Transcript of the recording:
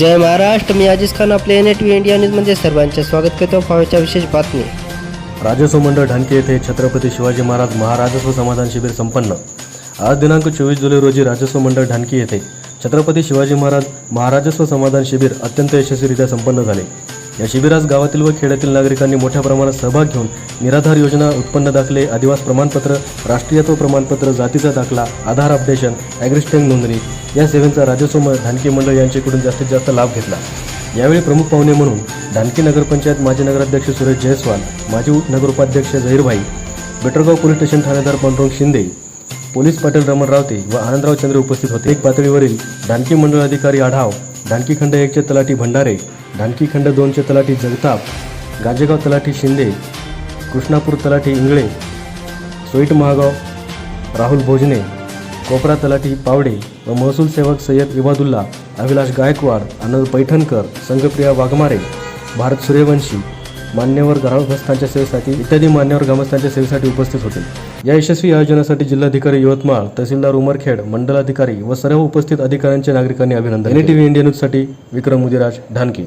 जय महाराष्ट्र मी अजिज खान आपल्या N T V India न्यूजमध्ये सर्वांचे स्वागत करतो. फावच्या विशेष बातमी. राजस्व मंडळ ढानके येथे छत्रपती शिवाजी महाराज महाराजस्व समाधान शिबिर संपन्न. आज दिनांक चोवीस जुलै रोजी राजस्व मंडळ ढानकी येथे छत्रपती शिवाजी महाराज महाराजस्व समाधान शिबिर अत्यंत यशस्वीरित्या संपन्न झाले. या शिबिरास गावातील व खेड्यातील नागरिकांनी मोठ्या प्रमाणात सहभाग घेऊन निराधार योजना उत्पन्न दाखले आदिवास प्रमाणपत्र राष्ट्रीयत्व प्रमाणपत्र जातीचा दाखला आधार अपडेशन ॲग्रिस्टँग नोंदणी या सेवेंचा राजस्व म- मंडळ यांच्याकडून जास्तीत जास्त लाभ घेतला. यावेळी प्रमुख पाहुणे म्हणून ढानकी नगरपंचायत माजी नगराध्यक्ष सुरेश जयस्वाल माजी नगरोपाध्यक्ष झहीरभाई बेटरगाव पोलीस स्टेशन ठाणेदार पांडुरंग शिंदे पोलीस पाटील रमण रावते व आनंदराव चंद्र उपस्थित होते. एक पातळीवरील ढानकी मंडळ अधिकारी आढाव ढानकी खंड एकचे तलाठी भंडारे ढानकी खंड दोनचे तलाठी जगताप गाजेगाव तलाठी शिंदे कृष्णापूर तलाठी इंगळे सोईट महागाव राहुल भोजने कोपरा तलाठी पावडे व महसूल सेवक सय्यद इबादुल्ला अभिलाष गायकवाड आनंद पैठणकर संघप्रिया वाघमारे भारत सूर्यवंशी मान्यवर ग्रामस्थांच्या सेवेसाठी इत्यादी मान्यवर ग्रामस्थांच्या सेवेसाठी उपस्थित होते. या यशस्वी आयोजनासाठी जिल्हाधिकारी यवतमाळ तहसीलदार उमरखेड मंडलाधिकारी व सर्व उपस्थित अधिकाऱ्यांचे नागरिकांनी अभिनंदन एन टी व्ही इंडिया न्यूजसाठी विक्रम मुदिराज ढानकी